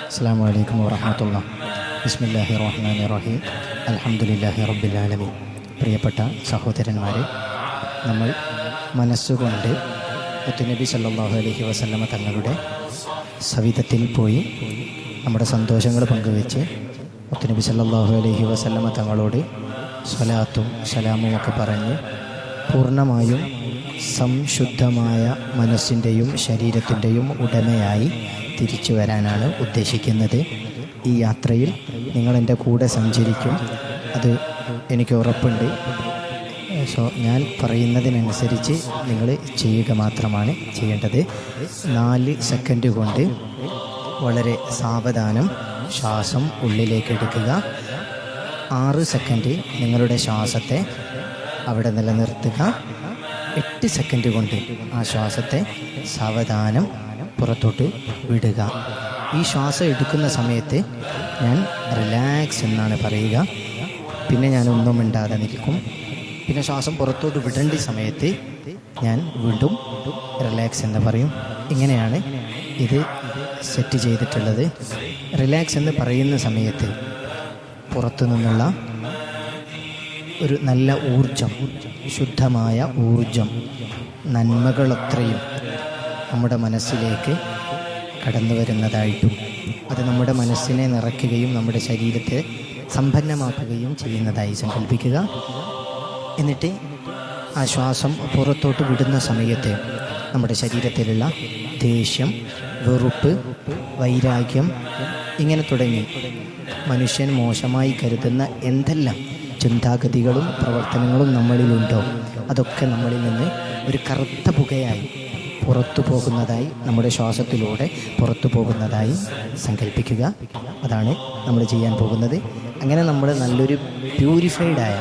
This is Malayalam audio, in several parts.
അസ്സാം വലൈക്കും വാഹമത്തുള്ള ബിസ്മില്ലാഹി റഹ്മാൻ റഹീം അലഹമുല്ലാഹി റബ്ബുലാലമീൻ പ്രിയപ്പെട്ട സഹോദരന്മാരെ നമ്മൾ മനസ്സുകൊണ്ട് മുത്തുനബി സല്ലാഹു അലഹി വസല്ലമ തങ്ങളുടെ സവിധത്തിൽ പോയി നമ്മുടെ സന്തോഷങ്ങൾ പങ്കുവെച്ച് മുത്തുനബി സല്ലാഹു അലഹി വസല്ലമ തങ്ങളോട് സ്വലാത്തും സലാമും ഒക്കെ പറഞ്ഞ് പൂർണമായും സംശുദ്ധമായ മനസ്സിന്റെയും ശരീരത്തിന്റെയും ഉടമയായി തിരിച്ചു വരാനാണ് ഉദ്ദേശിക്കുന്നത്. ഈ യാത്രയിൽ നിങ്ങൾ എന്റെ കൂടെ സഞ്ചരിക്കും. അത് എനിക്ക് ഉറപ്പുണ്ട്. സോ ഞാൻ പറയുന്നതിനനുസരിച്ച് നിങ്ങൾ ചെയ്യുക മാത്രമാണ് ചെയ്യേണ്ടത്. നാല് സെക്കൻഡ് കൊണ്ട് വളരെ സാവധാനം ശ്വാസം ഉള്ളിലേക്ക് എടുക്കുക. ആറ് സെക്കൻഡ് നിങ്ങളുടെ ശ്വാസത്തെ അവിടെ നിലനിർത്തുക. എട്ട് സെക്കൻഡ് കൊണ്ട് ആ ശ്വാസത്തെ സാവധാനം പുറത്തോട്ട് വിടുക. ഈ ശ്വാസം എടുക്കുന്ന സമയത്ത് ഞാൻ റിലാക്സ് എന്നാണ് പറയുക. പിന്നെ ഞാൻ ഒന്നും മിണ്ടാതെ നിൽക്കും. പിന്നെ ശ്വാസം പുറത്തോട്ട് വിടേണ്ട സമയത്ത് ഞാൻ വീണ്ടും റിലാക്സ് എന്ന് പറയും. ഇങ്ങനെയാണ് ഇത് സെറ്റ് ചെയ്തിട്ടുള്ളത്. റിലാക്സ് എന്ന് പറയുന്ന സമയത്ത് പുറത്തു നിന്നുള്ള ഒരു നല്ല ഊർജം ശുദ്ധമായ ഊർജം നന്മകളത്രയും നമ്മുടെ മനസ്സിലേക്ക് കടന്നു വരുന്നതായിട്ടും അത് നമ്മുടെ മനസ്സിനെ നിറയ്ക്കുകയും നമ്മുടെ ശരീരത്തെ സമ്പന്നമാക്കുകയും ചെയ്യുന്നതായി സങ്കല്പിക്കുക. എന്നിട്ട് ആ ശ്വാസം പുറത്തോട്ട് വിടുന്ന സമയത്ത് നമ്മുടെ ശരീരത്തിലുള്ള ദേഷ്യം വെറുപ്പ് വൈരാഗ്യം ഇങ്ങനെ തുടങ്ങി. മനുഷ്യൻ മോശമായി കരുതുന്ന എന്തെല്ലാം ചിന്താഗതികളും പ്രവർത്തനങ്ങളും നമ്മളിലുണ്ടോ? അതൊക്കെ നമ്മളിൽ നിന്ന് ഒരു കറുത്ത പുകയായി പുറത്തു പോകുന്നതായി നമ്മുടെ ശ്വാസത്തിലൂടെ പുറത്തു പോകുന്നതായി സങ്കല്പിക്കുക. അതാണ് നമ്മൾ ചെയ്യാൻ പോകുന്നത്. അങ്ങനെ നമ്മൾ നല്ലൊരു പ്യൂരിഫൈഡായ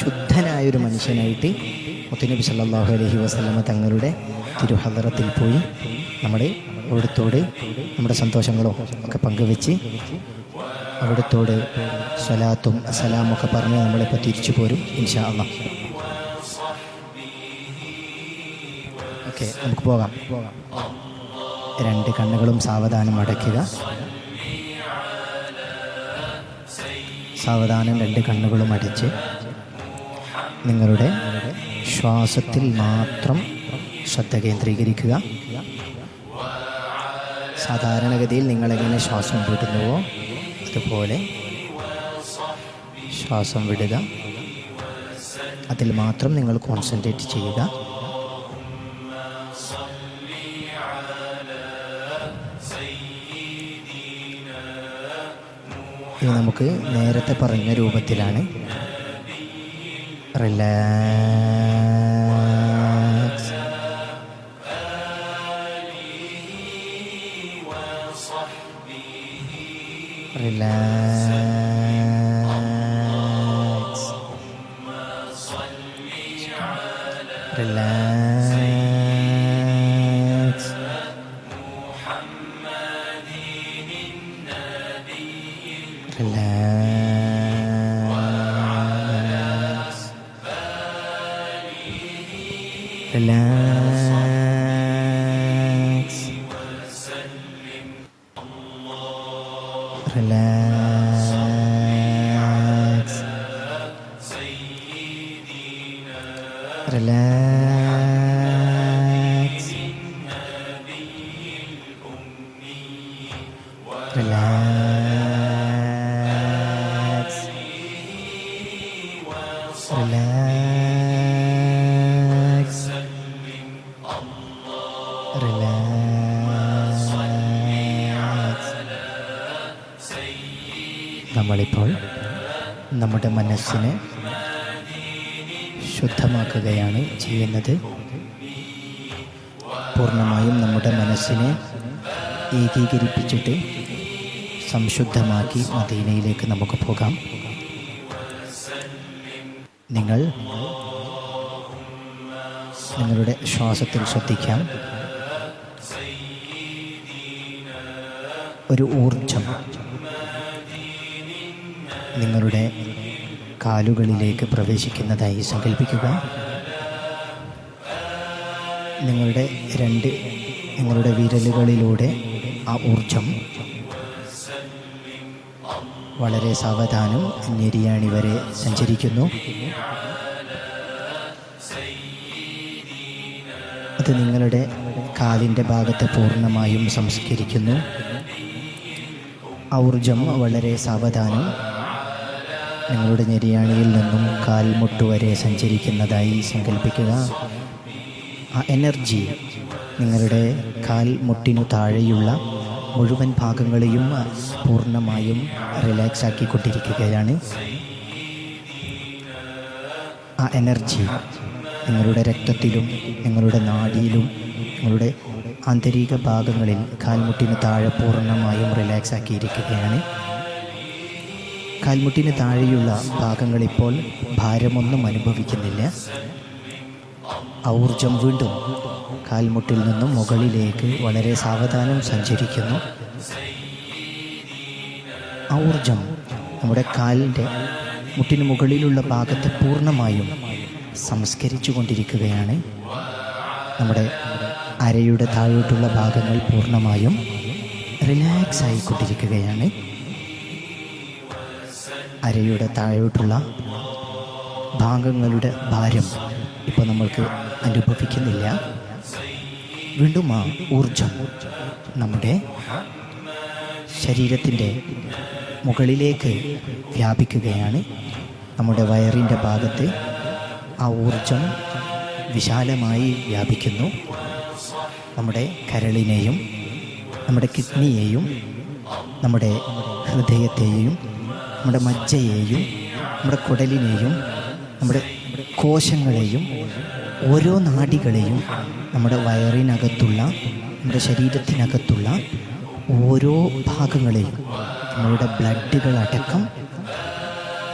ശുദ്ധനായൊരു മനുഷ്യനായിട്ട് മുത്തനബി സല്ലാഹു അലഹി വസ്ലമ തങ്ങളുടെ തിരുഹദറത്തിൽ പോയി നമ്മുടെ അവിടുത്തോട് നമ്മുടെ സന്തോഷങ്ങളോ ഒക്കെ പങ്കുവെച്ച് അവിടുത്തോട് സ്വലാത്തും അസലാമൊക്കെ പറഞ്ഞ് നമ്മളിപ്പോൾ തിരിച്ചു പോരും ഇൻഷാ അള്ളാഹ് ഓക്കെ നമുക്ക് പോകാം. രണ്ട് കണ്ണുകളും സാവധാനം അടയ്ക്കുക. സാവധാനം രണ്ട് കണ്ണുകളും അടിച്ച് നിങ്ങളുടെ ശ്വാസത്തിൽ മാത്രം ശ്രദ്ധ കേന്ദ്രീകരിക്കുക. സാധാരണഗതിയിൽ നിങ്ങളെങ്ങനെ ശ്വാസം വിടുന്നുവോ അതുപോലെ ശ്വാസം വിടുക. അതിൽ മാത്രം നിങ്ങൾ കോൺസെൻട്രേറ്റ് ചെയ്യുക. ഇനി നമുക്ക് നേരത്തെ പറഞ്ഞ രൂപത്തിലാണ്. Relax relax relax relax Relax. Relax. നമ്മളിപ്പോൾ നമ്മുടെ മനസ്സിനെ ശുദ്ധമാക്കുകയാണ് ചെയ്യുന്നത് പൂർണമായും നമ്മുടെ മനസ്സിനെ ഏകീകരിപ്പിച്ചിട്ട് സംശുദ്ധമാക്കി മദീനയിലേക്ക് നമുക്ക് പോകാം. നിങ്ങൾ നിങ്ങളുടെ ശ്വാസത്തിൽ ശ്രദ്ധിക്കാം. ഒരു ഊർജം നിങ്ങളുടെ കാലുകളിലേക്ക് പ്രവേശിക്കുന്നതായി സങ്കല്പിക്കുക നിങ്ങളുടെ രണ്ട് നിങ്ങളുടെ വിരലുകളിലൂടെ ആ ഊർജം വളരെ സാവധാനം ഞെരിയാണി വരെ സഞ്ചരിക്കുന്നു. അത് നിങ്ങളുടെ കാലിന്റെ ഭാഗത്ത് പൂർണമായും സംസ്കരിക്കുന്നു. ഊർജം വളരെ സാവധാനം നിങ്ങളുടെ ഞെരിയാണിയിൽ നിന്നും കാൽമുട്ട് വരെ സഞ്ചരിക്കുന്നതായി സങ്കല്പിക്കുക. ആ എനർജി നിങ്ങളുടെ കാൽമുട്ടിനു താഴെയുള്ള മുഴുവൻ ഭാഗങ്ങളെയും പൂർണമായും റിലാക്സ് ആക്കിക്കൊണ്ടിരിക്കുകയാണ്. ആ എനർജി നിങ്ങളുടെ രക്തത്തിലും നിങ്ങളുടെ നാടിയിലും നിങ്ങളുടെ ആന്തരിക ഭാഗങ്ങളിൽ കാൽമുട്ടിന് താഴെ പൂർണമായും റിലാക്സ് ആക്കിയിരിക്കുകയാണ്. കാൽമുട്ടിന് താഴെയുള്ള ഭാഗങ്ങൾ ഇപ്പോൾ ഭാരമൊന്നും അനുഭവിക്കുന്നില്ല. ഊർജം വീണ്ടും കാൽമുട്ടിൽ നിന്നും മുകളിലേക്ക് വളരെ സാവധാനം സഞ്ചരിക്കുന്നു. ഊർജം നമ്മുടെ കാലിന്റെ മുട്ടിന് മുകളിലുള്ള ഭാഗത്തെ പൂർണമായും സംസ്കരിച്ചു കൊണ്ടിരിക്കുകയാണ് നമ്മുടെ അരയുടെ താഴോട്ടുള്ള ഭാഗങ്ങൾ പൂർണമായും റിലാക്സ് ആയിക്കൊണ്ടിരിക്കുകയാണ്. അരയുടെ താഴോട്ടുള്ള ഭാഗങ്ങളുടെ ഭാരം ഇപ്പോൾ നമ്മൾക്ക് അനുഭവിക്കുന്നില്ല. വീണ്ടും ആ ഊർജം നമ്മുടെ ശരീരത്തിന്റെ മുകളിലേക്ക് വ്യാപിക്കുകയാണ് നമ്മുടെ വയറിന്റെ ഭാഗത്ത്. ആ ഊർജം വിശാലമായി വ്യാപിക്കുന്നു. നമ്മുടെ കരളിനെയും നമ്മുടെ കിഡ്നിയെയും നമ്മുടെ ഹൃദയത്തെയും നമ്മുടെ മജ്ജയെയും നമ്മുടെ കുടലിനെയും നമ്മുടെ കോശങ്ങളെയും ഓരോ നാടികളെയും നമ്മുടെ വയറിനകത്തുള്ള നമ്മുടെ ശരീരത്തിനകത്തുള്ള ഓരോ ഭാഗങ്ങളെയും നമ്മളുടെ ബ്ലഡുകളടക്കം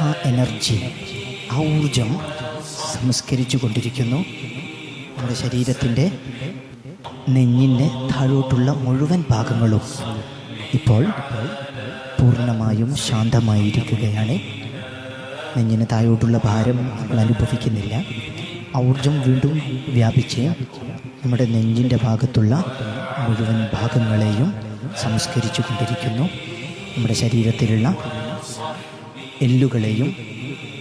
ആ എനർജി ആ ഊർജം സംസ്കരിച്ചു കൊണ്ടിരിക്കുന്നു. നമ്മുടെ ശരീരത്തിന്റെ നെഞ്ഞിന്റെ താഴോട്ടുള്ള മുഴുവൻ ഭാഗങ്ങളും ഇപ്പോൾ പൂർണമായും ശാന്തമായിരിക്കുകയാണ്. നെഞ്ഞിന് താഴോട്ടുള്ള ഭാരം നമ്മൾ അനുഭവിക്കുന്നില്ല. ഊർജം വീണ്ടും വ്യാപിച്ച് നമ്മുടെ നെഞ്ചിന്റെ ഭാഗത്തുള്ള മുഴുവൻ ഭാഗങ്ങളെയും സംസ്കരിച്ചു കൊണ്ടിരിക്കുന്നു. നമ്മുടെ ശരീരത്തിലുള്ള എല്ലുകളെയും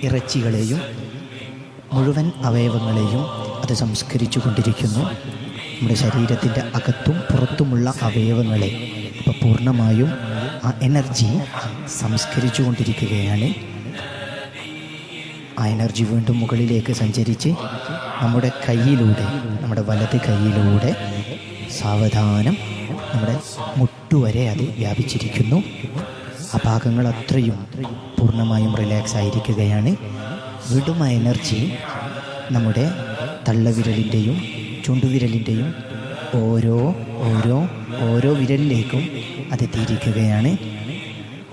ഇറച്ചികളെയും മുഴുവൻ അവയവങ്ങളെയും അത് സംസ്കരിച്ചു കൊണ്ടിരിക്കുന്നു. നമ്മുടെ ശരീരത്തിന്റെ അകത്തും പുറത്തുമുള്ള അവയവങ്ങളെ ഇപ്പോൾ പൂർണമായും ആ എനർജി സംസ്കരിച്ചു കൊണ്ടിരിക്കുകയാണ്. ആ എനർജി വീണ്ടും മുകളിലേക്ക് സഞ്ചരിച്ച് നമ്മുടെ കയ്യിലൂടെ നമ്മുടെ വലത് കൈയിലൂടെ സാവധാനം നമ്മുടെ മുട്ടുവരെ അത് വ്യാപിച്ചിരിക്കുന്നു. ആ ഭാഗങ്ങൾ അത്രയും പൂർണമായും റിലാക്സ് ആയിരിക്കുകയാണ്. വീണ്ടും ആ എനർജി നമ്മുടെ തള്ളവിരലിന്റെയും ചുണ്ടുവിരലിന്റെയും ഓരോ ഓരോ ഓരോ വിരലിലേക്കും അത് എത്തിയിരിക്കുകയാണ്.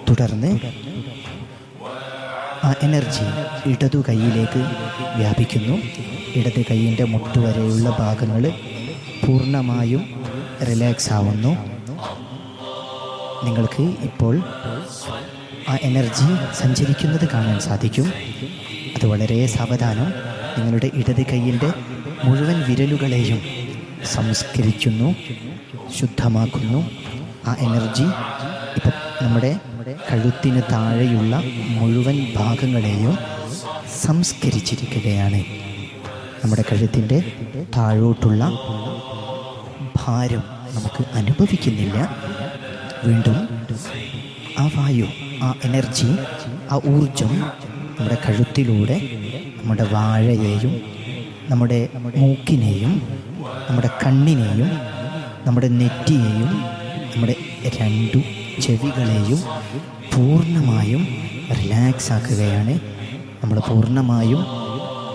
തുടർന്ന് ആ എനർജി ഇടതു കൈയിലേക്ക് വ്യാപിക്കുന്നു. ഇടത് കൈയിന്റെ മുട്ടുവരെയുള്ള ഭാഗങ്ങൾ പൂർണമായും റിലാക്സ് ആവുന്നു. നിങ്ങൾക്ക് ഇപ്പോൾ ആ എനർജി സഞ്ചരിക്കുന്നത് കാണാൻ സാധിക്കും. അത് വളരെ സാവധാനം നിങ്ങളുടെ ഇടത് കൈയിന്റെ മുഴുവൻ വിരലുകളെയും സംസ്കരിക്കുന്നു ശുദ്ധമാക്കുന്നു. ആ എനർജി ഇപ്പം നമ്മുടെ കഴുത്തിന് താഴെയുള്ള മുഴുവൻ ഭാഗങ്ങളെയും സംസ്കരിച്ചിരിക്കുകയാണ്. നമ്മുടെ കഴുത്തിന്റെ താഴോട്ടുള്ള ഭാരം നമുക്ക് അനുഭവിക്കുന്നില്ല. വീണ്ടും ആ വായു ആ എനർജി ആ ഊർജം നമ്മുടെ കഴുത്തിലൂടെ നമ്മുടെ വാഴയെയും നമ്മുടെ മൂക്കിനെയും നമ്മുടെ കണ്ണിനെയും നമ്മുടെ നെറ്റിയെയും നമ്മുടെ രണ്ടു ചെവികളെയും പൂർണമായും റിലാക്സ് ആക്കുകയാണ്. നമ്മൾ പൂർണമായും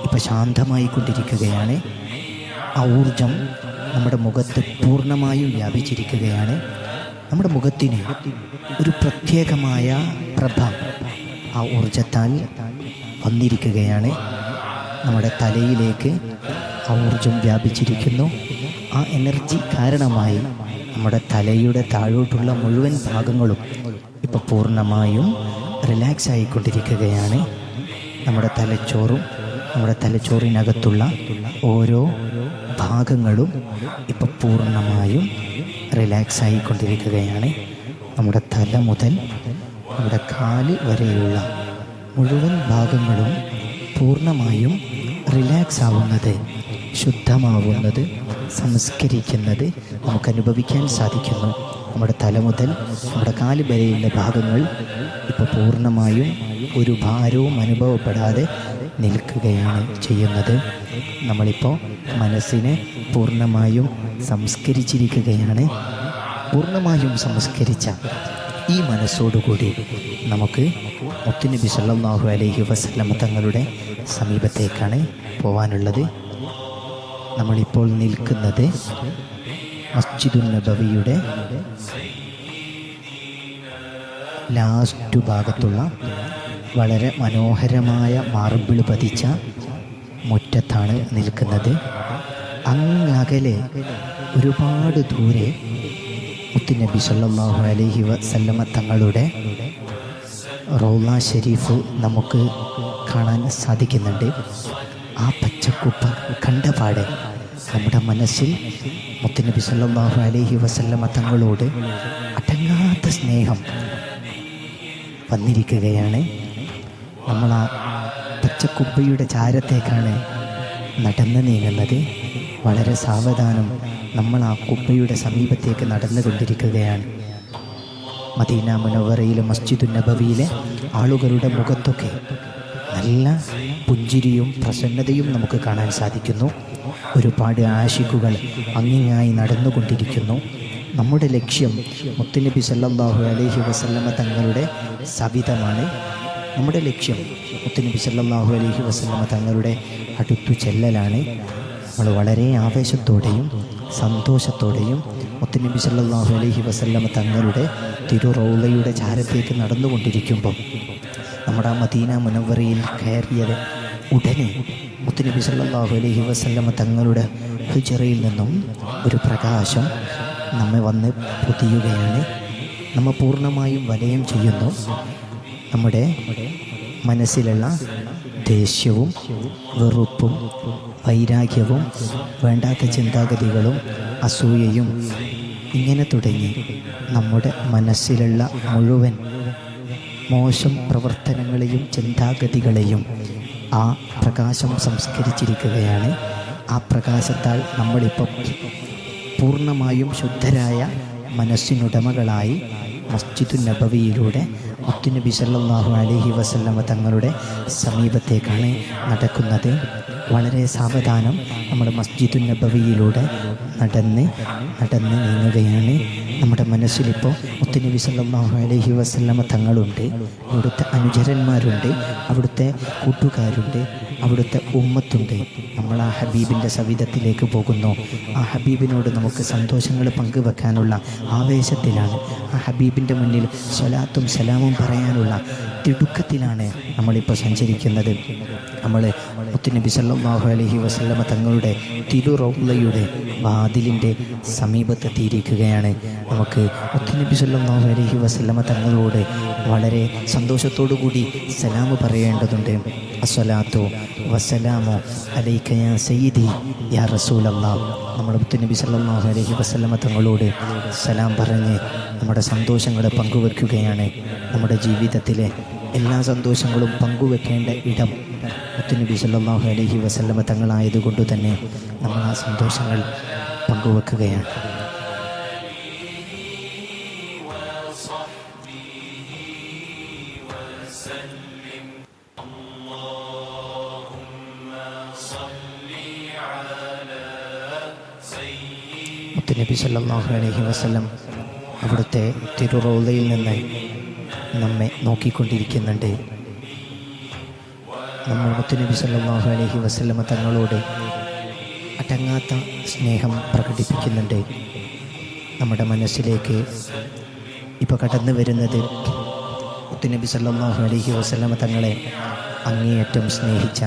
ഇപ്പം ശാന്തമായി കൊണ്ടിരിക്കുകയാണ് ആ ഊർജം നമ്മുടെ മുഖത്ത് പൂർണമായും വ്യാപിച്ചിരിക്കുകയാണ്. നമ്മുടെ മുഖത്തിന് ഒരു പ്രത്യേകമായ പ്രഭ ആ ഊർജത്താൽ വന്നിരിക്കുകയാണ്. നമ്മുടെ തലയിലേക്ക് ആ ഊർജം വ്യാപിച്ചിരിക്കുന്നു. ആ എനർജി കാരണമായി നമ്മുടെ തലയുടെ താഴോട്ടുള്ള മുഴുവൻ ഭാഗങ്ങളും ഇപ്പോൾ പൂർണമായും റിലാക്സ് ആയിക്കൊണ്ടിരിക്കുകയാണ്. നമ്മുടെ തലച്ചോറും നമ്മുടെ തലച്ചോറിനകത്തുള്ള ഓരോ ഭാഗങ്ങളും ഇപ്പോൾ പൂർണമായും റിലാക്സ് ആയിക്കൊണ്ടിരിക്കുകയാണ്. നമ്മുടെ തല മുതൽ നമ്മുടെ കാൽ വരെയുള്ള മുഴുവൻ ഭാഗങ്ങളും പൂർണമായും റിലാക്സ് ആവുന്നത് ശുദ്ധമാവുന്നത് സംസ്കരിക്കുന്നത് നമുക്ക് അനുഭവിക്കാൻ സാധിക്കുന്നു. നമ്മുടെ തല മുതൽ നമ്മുടെ കാൽ വരെയുള്ള ഭാഗങ്ങൾ ഇപ്പോൾ പൂർണമായും ഒരു ഭാരവും അനുഭവപ്പെടാതെ നിൽക്കുകയാണ് ചെയ്യുന്നത്. നമ്മളിപ്പോൾ മനസ്സിനെ പൂർണമായും സംസ്കരിച്ചിരിക്കുകയാണ്. പൂർണമായും സംസ്കരിച്ച ഈ മനസ്സോടുകൂടി നമുക്ക് മുത്തുനബി സല്ലാഹു അലൈഹി വസല്ലമ തങ്ങളുടെ സമീപത്തേക്കാണ് പോവാനുള്ളത്. നമ്മളിപ്പോൾ നിൽക്കുന്നത് മസ്ജിദുൽ നബവിയുടെ ലാസ്റ്റ് ഭാഗത്തുള്ള വളരെ മനോഹരമായ മാർബിൾ പതിച്ച മുറ്റത്താണ് നിൽക്കുന്നത്. അങ്ങകലെ ഒരുപാട് ദൂരെ മുത്തുനബി സല്ലാഹു അലഹി വസല്ലമ തങ്ങളുടെ റൗള ഷെരീഫ് നമുക്ക് കാണാൻ സാധിക്കുന്നുണ്ട്. ആ പച്ചക്കുപ്പ കണ്ടപാടെ നമ്മുടെ മനസ്സിൽ മുത്തനബി സല്ലാഹു അലഹി വസല്ലമ തങ്ങളോട് അടങ്ങാത്ത സ്നേഹം വന്നിരിക്കുകയാണ്. നമ്മൾ ആ പച്ചക്കുപ്പയുടെ ചാരത്തേക്കാണ് നടന്നു നീങ്ങുന്നത്. വളരെ സാവധാനം നമ്മൾ ആ കുപ്പയുടെ സമീപത്തേക്ക് നടന്നുകൊണ്ടിരിക്കുകയാണ് മദീന മുനവറയിലെ മസ്ജിദു നബവിയിലെ ആളുകളുടെ മുഖത്തൊക്കെ നല്ല പുഞ്ചിരിയും പ്രസന്നതയും നമുക്ക് കാണാൻ സാധിക്കുന്നു. ഒരുപാട് ആശിക്കുകൾ അങ്ങിങ്ങായി നടന്നുകൊണ്ടിരിക്കുന്നു. നമ്മുടെ ലക്ഷ്യം മുത്തുനബി സല്ലാഹു അലഹി വസല്ലമ തങ്ങളുടെ സവിധമാണ്. നമ്മുടെ ലക്ഷ്യം മുത്തുനബി സല്ലാഹു അലഹി വസല്ലമ തങ്ങളുടെ അടുത്തു ചെല്ലലാണ്. നമ്മൾ വളരെ ആവേശത്തോടെയും സന്തോഷത്തോടെയും മുത്തുനബി സല്ലാഹു അലഹി വസല്ലമ തങ്ങളുടെ തിരുറൗളയുടെ ചാരത്തേക്ക് നടന്നുകൊണ്ടിരിക്കുമ്പോൾ നമ്മുടെ മദീന മുനവറയിൽ കയറിയത് ഉടനെ മുത്തുനബി സല്ലല്ലാഹു അലഹി വസല്ലമ തങ്ങളുടെ ഹുജറയിൽ നിന്നും ഒരു പ്രകാശം നമ്മെ വന്ന് പൊതിയുകയാണ്. നമ്മൾ പൂർണമായും വലയം ചെയ്യുന്നു. നമ്മുടെ മനസ്സിലുള്ള ദേഷ്യവും വെറുപ്പും വൈരാഗ്യവും വേണ്ടാത്ത ചിന്താഗതികളും അസൂയയും ഇങ്ങനെ തുടങ്ങി. നമ്മുടെ മനസ്സിലുള്ള മുഴുവൻ മോശം പ്രവർത്തനങ്ങളെയും ചിന്താഗതികളെയും ആ പ്രകാശം സംസ്കരിച്ചിരിക്കുകയാണ്. ആ പ്രകാശത്താൽ നമ്മളിപ്പം പൂർണമായും ശുദ്ധരായ മനസ്സിനുടമകളായി മസ്ജിദു നബവിയിലൂടെ മുത്തുനബി സല്ലാഹു അലഹി വസല്ലമ തങ്ങളുടെ സമീപത്തേക്കാണ് നടക്കുന്നത്. വളരെ സാവധാനം നമ്മുടെ മസ്ജിദു നബവിയിലൂടെ നടന്ന് നടന്ന് നീങ്ങുകയാണ്. നമ്മുടെ മനസ്സിലിപ്പോൾ മുത്തുനബി സല്ലല്ലാഹു അലഹി വസല്ലമ തങ്ങളുണ്ട്. അവിടുത്തെ അനുചരന്മാരുണ്ട്. അവിടുത്തെ കൂട്ടുകാരുണ്ട്. അവിടുത്തെ ഉമ്മത്തുണ്ട്. നമ്മൾ ആ ഹബീബിന്റെ സവിധത്തിലേക്ക് പോകുന്നു. ആ ഹബീബിനോട് നമുക്ക് സന്തോഷങ്ങൾ പങ്കുവെക്കാനുള്ള ആവേശത്തിലാണ്. ആ ഹബീബിന്റെ മുന്നിൽ സ്വലാത്തും സലാമും പറയാനുള്ള തിടുക്കത്തിലാണ് നമ്മളിപ്പോൾ സഞ്ചരിക്കുന്നത്. നമ്മൾ മുത്തുനബി സല്ലാഹു അലഹി വസല്ലമ തങ്ങളുടെ തിരുറൗലയുടെ വാതിലിന്റെ സമീപത്തെത്തിയിരിക്കുകയാണ്. നമുക്ക് മുത്തുനബി സല്ലാഹു അലഹി വസല്ലമ തങ്ങളോട് വളരെ സന്തോഷത്തോടു കൂടി സലാം പറയേണ്ടതുണ്ട്. അസ്വലാത്തു വസ്സലാമു അലൈക യാ സയ്യിദി യാ റസൂലല്ലാ. നമ്മുടെ നബി സല്ലാഹു അലഹി വസ്ലമ തങ്ങളോട് സലാം പറഞ്ഞ് നമ്മുടെ സന്തോഷങ്ങൾ പങ്കുവെക്കുകയാണ്. നമ്മുടെ ജീവിതത്തിലെ എല്ലാ സന്തോഷങ്ങളും പങ്കുവെക്കേണ്ട ഇടം മുത്തുനബി സല്ലല്ലാഹു അലൈഹി വസല്ലമ തങ്ങളായതുകൊണ്ട് തന്നെ നമ്മൾ ആ സന്തോഷങ്ങൾ പങ്കുവെക്കുകയാണ്. നബി സല്ലാഹു അലഹി വസ്ലം അവിടുത്തെ തിരുറോളയിൽ നിന്ന് നമ്മെ നോക്കിക്കൊണ്ടിരിക്കുന്നുണ്ട്. നമ്മൾ മുത്തുനബി സല്ലാഹു അലഹി വസല്ലമ തങ്ങളോട് അടങ്ങാത്ത സ്നേഹം പ്രകടിപ്പിക്കുന്നുണ്ട്. നമ്മുടെ മനസ്സിലേക്ക് ഇപ്പോൾ കടന്നു വരുന്നത് മുത്തുനബി സല്ലാഹു അലഹി വസല്ലമ തങ്ങളെ അങ്ങേയറ്റം സ്നേഹിച്ച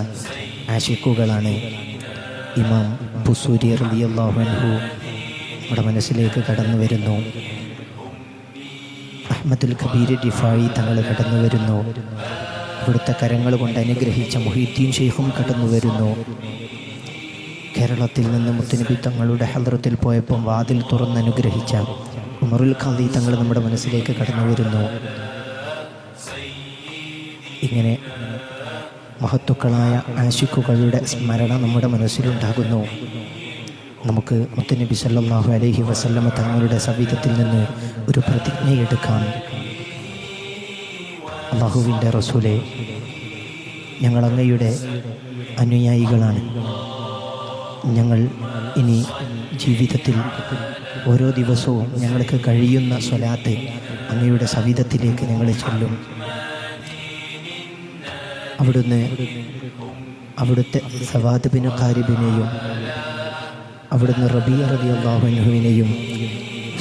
ആശിക്കുകളാണ് ഇമാം ബുസൂരി റളിയല്ലാഹു അൻഹു നമ്മുടെ മനസ്സിലേക്ക് കടന്നു വരുന്നു. അഹമ്മദുൽ കബീർ ഡിഫായി തങ്ങൾ കടന്നു വരുന്നു. ഇവിടുത്തെ കരങ്ങൾ കൊണ്ട് അനുഗ്രഹിച്ച മൊഹീദ്ദീൻ ഷെയ്ഖും കടന്നു വരുന്നു. കേരളത്തിൽ നിന്ന് മുത്തനബി തങ്ങളുടെ ഹദ്രത്തിൽ പോയപ്പോൾ വാതിൽ തുറന്ന് അനുഗ്രഹിച്ച ഉമറുൽ ഖാദി തങ്ങൾ നമ്മുടെ മനസ്സിലേക്ക് കടന്നു വരുന്നു. ഇങ്ങനെ മഹത്തുക്കളായ ആശിക്കുകളുടെ സ്മരണ നമ്മുടെ മനസ്സിലുണ്ടാകുന്നു. നമുക്ക് മുത്തനബി സല്ലാഹു അലഹി വസല്ലമ തങ്ങളുടെ സവിധത്തിൽ നിന്ന് ഒരു പ്രതിജ്ഞയെടുക്കാം. അള്ളാഹുവിന്റെ റസൂലെ ഞങ്ങൾ അങ്ങയുടെ അനുയായികളാണ്. ഞങ്ങൾ ഇനി ജീവിതത്തിൽ ഓരോ ദിവസവും ഞങ്ങൾക്ക് കഴിയുന്ന സ്വലാത്ത് അങ്ങയുടെ സവിധത്തിലേക്ക് ഞങ്ങൾ ചെല്ലും. അവിടുന്ന് അവിടുത്തെ സവാദ് കാരിബിനെയും അവിടുന്ന് റബി റബി അള്ളാഹുവിനെയും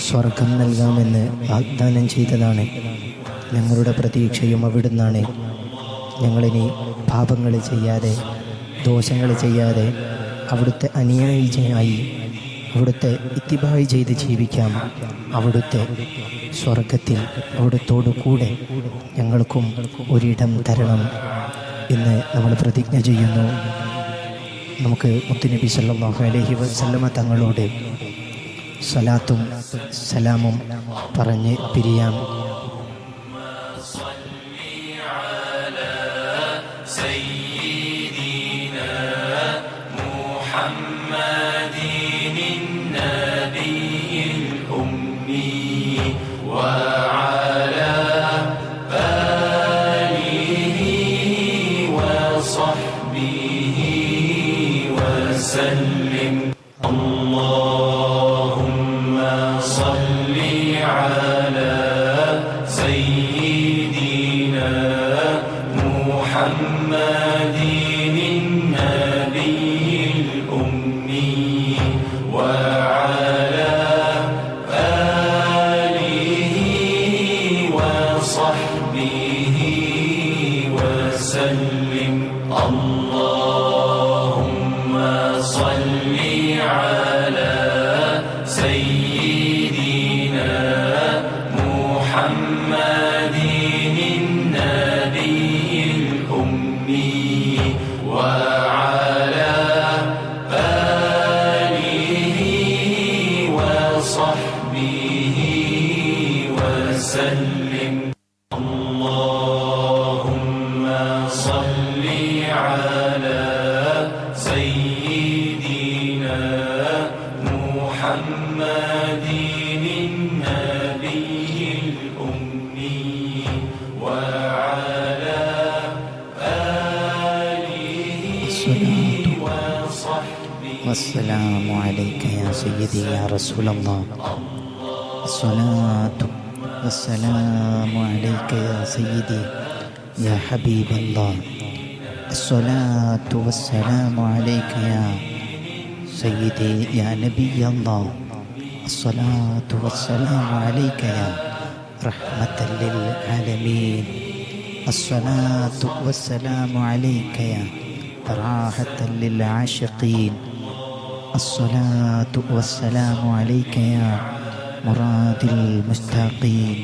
സ്വർഗം നൽകാമെന്ന് വാഗ്ദാനം ചെയ്തതാണ്. ഞങ്ങളുടെ പ്രതീക്ഷയും അവിടുന്നാണ്. ഞങ്ങളിനി പാപങ്ങൾ ചെയ്യാതെ ദോഷങ്ങൾ ചെയ്യാതെ അവിടുത്തെ അനുയായിയായി അവിടുത്തെ ഇത്തിബായി ചെയ്ത് ജീവിക്കാം. അവിടുത്തെ സ്വർഗത്തിൽ അവിടുത്തോടു കൂടെ ഞങ്ങൾക്കും ഒരിടം തരണം എന്ന് നമ്മൾ പ്രതിജ്ഞ ചെയ്യുന്നു. നമുക്ക് മുത്തുനബി സല്ലാഹു അലഹി വസല്ലമ തങ്ങളോട് സലാത്തും സലാമും പറഞ്ഞ് പിരിയാം. وسلم الله والسلام عليك يا سيدي يا رسول الله الصلاة والسلام عليك يا سيدي يا حبيب الله الصلاة والسلام عليك يا سيدي يا نبي الله الصلاة والسلام عليك يا رحمة للعالمين الصلاة والسلام عليك يا راحة للعاشقين الصلاة والسلام عليك يا مراد المشتاقين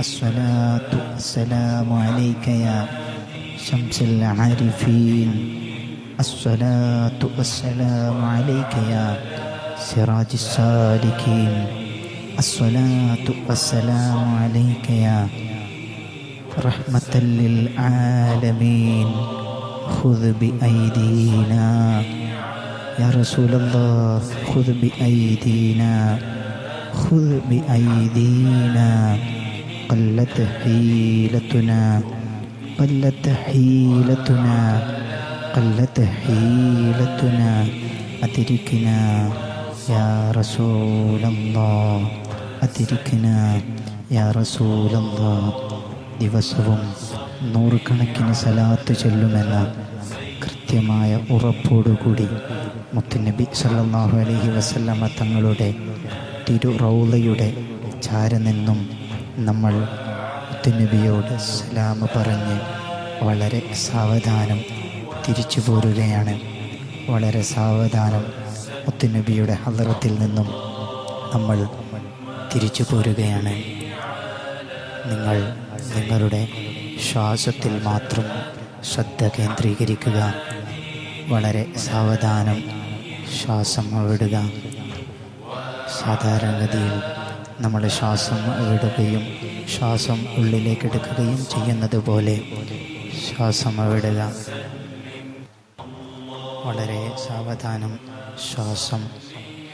الصلاة والسلام عليك يا شمس العارفين. الصلاة والسلام عليك يا سراج السالكين. الصلاة والسلام عليك يا رحمة للعالمين. خذ بأيدينا. يا رسول الله خذ بأيدينا خذ بأيدينا قلت حيلتنا قلت حيلتنا قلت حيلتنا أدركنا يا رسول الله أدركنا يا رسول الله ദിവസവും നൂറുകണക്കിന് സലാത്ത് ചൊല്ലുമെന്ന കൃത്യമായ ഉറപ്പോടുകൂടി മുത്തുനബി സല്ലാഹു അലഹി വസല്ലമ തങ്ങളുടെ തിരു റൗലയുടെ ചാര നിന്നും നമ്മൾ മുത്തുനബിയോട് സലാം പറഞ്ഞ് വളരെ സാവധാനം തിരിച്ചു പോരുകയാണ്. വളരെ സാവധാനം മുത്തുനബിയുടെ ഹലറത്തിൽ നിന്നും നമ്മൾ തിരിച്ചു പോരുകയാണ്. നിങ്ങൾ നിങ്ങളുടെ ശ്വാസത്തിൽ മാത്രം ശ്രദ്ധ കേന്ദ്രീകരിക്കുക. വളരെ സാവധാനം ശ്വാസം വിടുക. സാധാരണഗതിയിൽ നമ്മൾ ശ്വാസം വിടുകയും ശ്വാസം ഉള്ളിലേക്ക് എടുക്കുകയും ചെയ്യുന്നത് പോലെ ശ്വാസം വിടുക. വളരെ സാവധാനം ശ്വാസം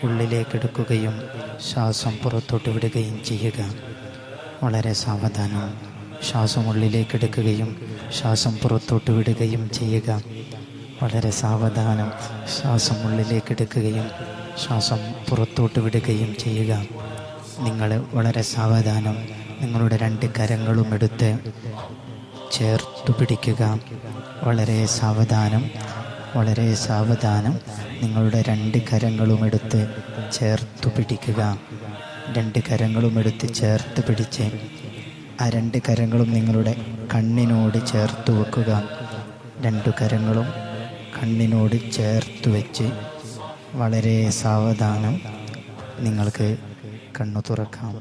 ഉള്ളിലേക്കെടുക്കുകയും ശ്വാസം പുറത്തോട്ട് വിടുകയും ചെയ്യുക. വളരെ സാവധാനം ശ്വാസം ഉള്ളിലേക്കെടുക്കുകയും ശ്വാസം പുറത്തോട്ട് വിടുകയും ചെയ്യുക. വളരെ സാവധാനം ശ്വാസം ഉള്ളിലേക്ക് എടുക്കുകയും ശ്വാസം പുറത്തോട്ട് വിടുകയും ചെയ്യുക. നിങ്ങൾ വളരെ സാവധാനം നിങ്ങളുടെ രണ്ട് കരങ്ങളും എടുത്ത് ചേർത്തു പിടിക്കുക. വളരെ സാവധാനം വളരെ സാവധാനം നിങ്ങളുടെ രണ്ട് കരങ്ങളും എടുത്ത് ചേർത്തു പിടിക്കുക. രണ്ട് കരങ്ങളും എടുത്ത് ചേർത്ത് പിടിച്ച് ആ രണ്ട് കരങ്ങളും നിങ്ങളുടെ കണ്ണിനോട് ചേർത്ത് വെക്കുക. രണ്ടു കരങ്ങളും കണ്ണിനോട് ചേർത്ത് വെച്ച് വളരെ സാവധാനം നിങ്ങൾക്ക് കണ്ണു തുറക്കാം.